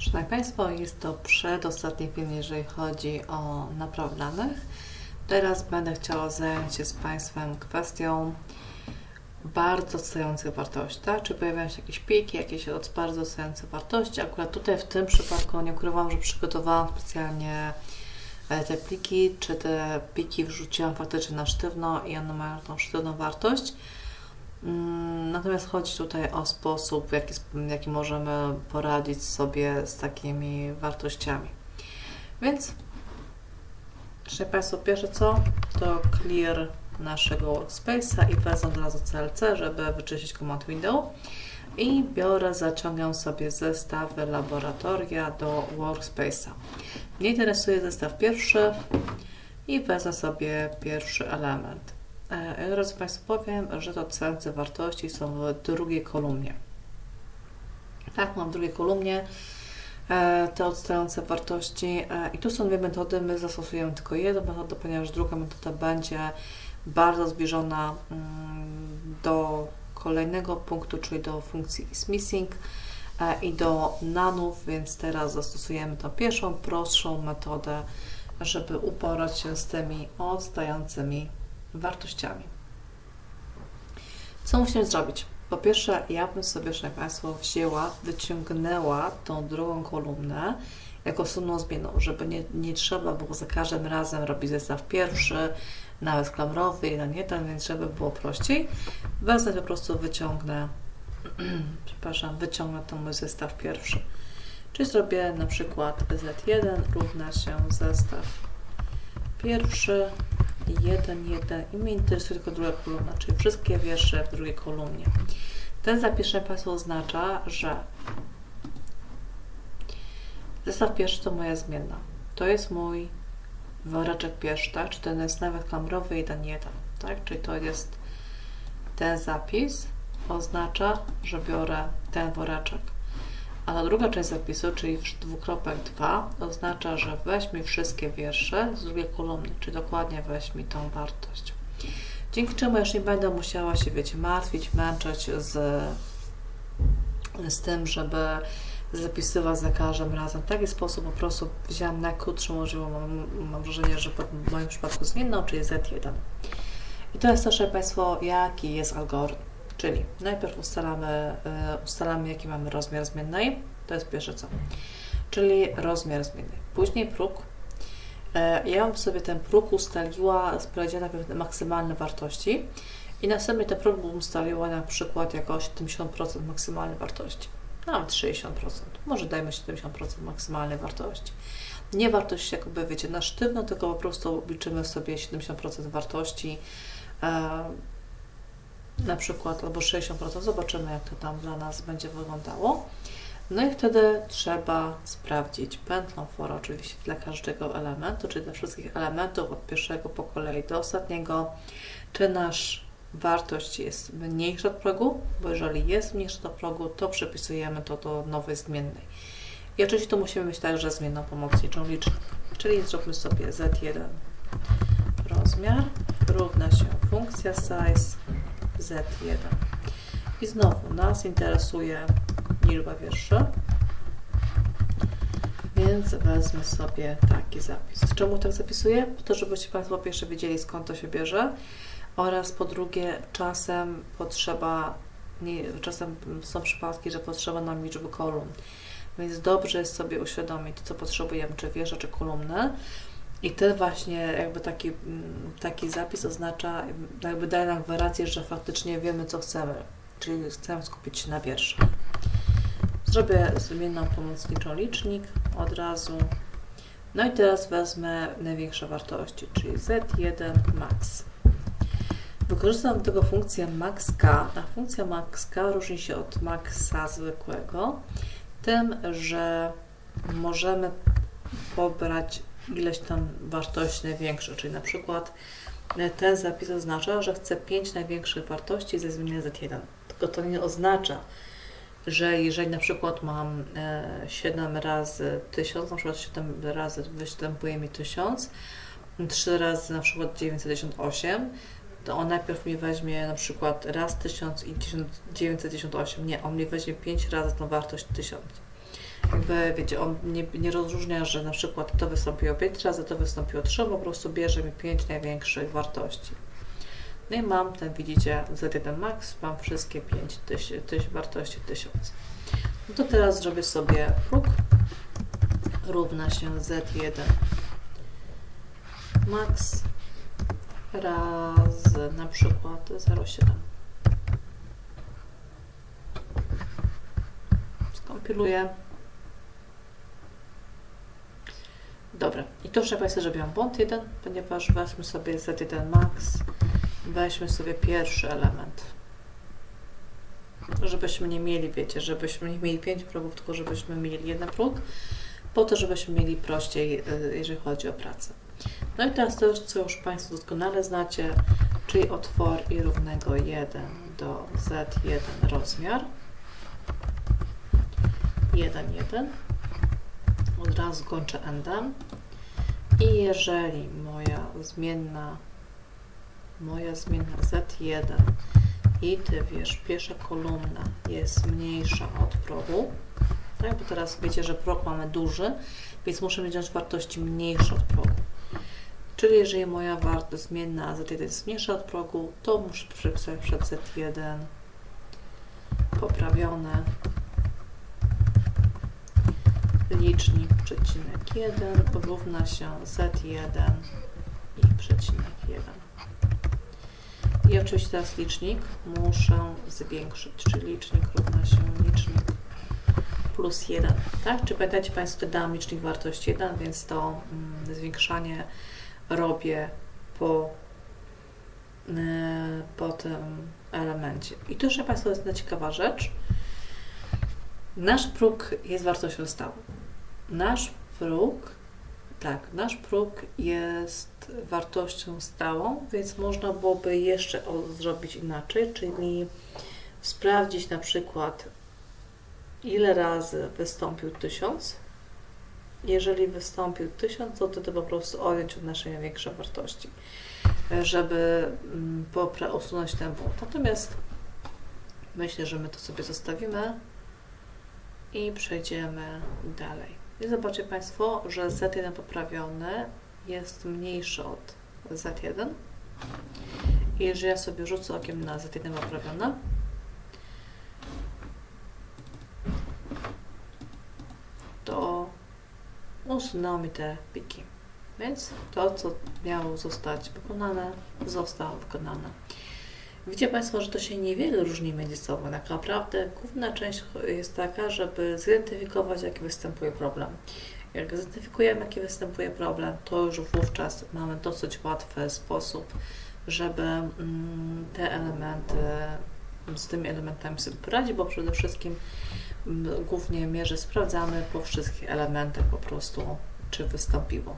Szanowni Państwo, jest to przedostatni film, jeżeli chodzi o napraw danych. Teraz będę chciała zająć się z Państwem kwestią bardzo odstających wartości, tak? Czy pojawiają się jakieś piki, jakieś od bardzo odstające wartości. Akurat tutaj w tym przypadku nie ukrywam, że przygotowałam specjalnie e, te pliki, czy te pliki wrzuciłam faktycznie na sztywno i one mają tą sztywną wartość. Mm, Natomiast chodzi tutaj o sposób, w jaki, jaki możemy poradzić sobie z takimi wartościami. Więc, Szanowni Państwo, pierwsze co, to clear naszego workspace'a i wezmę od razu CLC, żeby wyczyścić command window i biorę, zaciągam sobie zestawy laboratoria do workspace'a. Mnie interesuje zestaw pierwszy i wezmę sobie pierwszy element. E, Od razu Państwu powiem, że to cence wartości są w drugiej kolumnie. Tak, mam w drugiej kolumnie e, te odstające wartości e, i tu są dwie metody. My zastosujemy tylko jedną metodę, ponieważ druga metoda będzie bardzo zbliżona mm, do kolejnego punktu, czyli do funkcji isMissing e, i do nanów, więc teraz zastosujemy tą pierwszą, prostszą metodę, żeby uporać się z tymi odstającymi wartościami. Co musimy zrobić? Po pierwsze, ja bym sobie, szanowni Państwo, wzięła, wyciągnęła tą drugą kolumnę jako osobną zmienną, żeby nie, nie trzeba było za każdym razem robić zestaw pierwszy, nawet klamrowy, jeden, jeden, więc żeby było prościej, wezmę po prostu, wyciągnę, przepraszam, wyciągnę ten mój zestaw pierwszy. Czyli zrobię na przykład Z1 równa się zestaw pierwszy, 1, 1 i mnie interesuje tylko druga kolumna, czyli wszystkie wiersze w drugiej kolumnie. Ten zapis, szanowni Państwo, oznacza, że zestaw pierwszy to moja zmienna. To jest mój woreczek pierwszy, tak? Czy ten jest nawet klamrowy 1, 1, tak? Czyli to jest ten zapis oznacza, że biorę ten woreczek. A ta druga część zapisu, czyli dwukropek 2, oznacza, że weź mi wszystkie wiersze z drugiej kolumny, czyli dokładnie weź mi tą wartość. Dzięki czemu już nie będę musiała się, wiecie, martwić, męczyć z, z tym, żeby zapisywać za każdym razem. W taki sposób po prostu wziąłem najkrótszą możliwą, mam, mam wrażenie, że w moim przypadku zmienną, czyli Z1. I to jest to, szanowni Państwo, jaki jest algorytm. Czyli najpierw ustalamy, y, ustalamy, jaki mamy rozmiar zmiennej. To jest pierwsze co. Czyli rozmiar zmiennej. Później próg. E, Ja bym sobie ten próg ustaliła, sprawdziła najpierw maksymalne wartości i następnie ten próg bym ustaliła na przykład jako 70% maksymalnej wartości. Nawet 60%. Może dajmy 70% maksymalnej wartości. Nie wartość jakby, wiecie, na sztywno, tylko po prostu obliczymy sobie 70% wartości. Na przykład albo 60%, zobaczymy jak to tam dla nas będzie wyglądało. No i wtedy trzeba sprawdzić pętlą for oczywiście dla każdego elementu, czyli dla wszystkich elementów od pierwszego po kolei do ostatniego, czy nasz wartość jest mniejsza od progu, bo jeżeli jest mniejsza od progu, to przepisujemy to do nowej zmiennej. I oczywiście tu musimy mieć także zmienną pomocniczą licznik, czyli zróbmy sobie z1 rozmiar równa się funkcja size z1. I znowu nas interesuje liczba wierszy, więc wezmę sobie taki zapis. Czemu tak zapisuję? Po to, żebyście Państwo po pierwsze wiedzieli skąd to się bierze oraz po drugie czasem potrzeba, nie, czasem są przypadki, że potrzeba nam liczby kolumn. Więc dobrze jest sobie uświadomić, co potrzebujemy, czy wiersze, czy kolumny. I ten właśnie jakby taki, mm, taki zapis oznacza, jakby daje nam gwarancję, że faktycznie wiemy, co chcemy. Czyli chcemy skupić się na wierszach. Zrobię zmienną pomocniczą licznik od razu. No i teraz wezmę największe wartości, czyli Z1 max. Wykorzystam do tego funkcję maxk, a funkcja maxk różni się od maxa zwykłego tym, że możemy pobrać ileś tam wartości największe, czyli na przykład e, ten zapis oznacza, że chcę 5 największych wartości ze zmiany Z1. Tylko to nie oznacza, że jeżeli na przykład mam e, 7 razy 1000, na przykład 7 razy występuje mi 1000, 3 razy na przykład 998, to on najpierw mi weźmie na przykład raz 1000 i 998. Nie, on mi weźmie 5 razy tą wartość 1000. jakby, wiecie, on nie, nie rozróżnia, że na przykład to wystąpiło 5 razy, to wystąpiło 3, po prostu bierze mi 5 największych wartości. No i mam ten, widzicie, Z1 max, mam wszystkie 5 tyś, tyś, wartości 1000. No to teraz zrobię sobie próg równa się Z1 max razy na przykład 0,7. Skompiluję. Dobra, i to proszę Państwa zrobiłam błąd jeden, ponieważ weźmy sobie Z1 max, weźmy sobie pierwszy element. Żebyśmy nie mieli, wiecie, żebyśmy nie mieli 5 progów, tylko żebyśmy mieli jeden próg, po to, żebyśmy mieli prościej, y, jeżeli chodzi o pracę. No i teraz to, co już Państwo doskonale znacie, czyli od i równego 1 do z1 rozmiar. 1, 1. Od razu kończę endem. I jeżeli moja zmienna moja zmienna z1 i ty wiesz, pierwsza kolumna jest mniejsza od progu, tak, bo teraz wiecie, że próg mamy duży, więc muszę wziąć wartości mniejsze od progu. Czyli jeżeli moja wartość zmienna z1 jest mniejsza od progu, to muszę przypisać przed z1 poprawione licznik przecinek 1 równa się z1 i przecinek 1. I oczywiście teraz licznik muszę zwiększyć, czyli licznik równa się licznik plus 1, tak? Czy pamiętacie Państwo, dałam licznik wartości 1, więc to mm, zwiększanie robię po, yy, po tym elemencie. I tu, proszę Państwa, jest jedna ciekawa rzecz. Nasz próg jest wartością stałą. Nasz próg, tak, nasz próg jest wartością stałą, więc można byłoby jeszcze zrobić inaczej, czyli sprawdzić na przykład, ile razy wystąpił 1000. Jeżeli wystąpił 1000, to wtedy po prostu odjąć od naszej największej wartości, żeby mm, usunąć ten błąd. Natomiast myślę, że my to sobie zostawimy i przejdziemy dalej. I zobaczcie Państwo, że Z1 poprawiony jest mniejszy od Z1. I jeżeli ja sobie rzucę okiem na Z1 poprawione, to usunęło mi te piki. Więc to, co miało zostać wykonane, zostało wykonane. Widzicie Państwo, że to się niewiele różni między sobą. Tak naprawdę główna część jest taka, żeby zidentyfikować, jaki występuje problem. Jak zidentyfikujemy, jaki występuje problem, to już wówczas mamy dosyć łatwy sposób, żeby mm, te elementy, z tymi elementami sobie poradzić, bo przede wszystkim mm, głównie mierze sprawdzamy po wszystkich elementach po prostu, czy wystąpiło.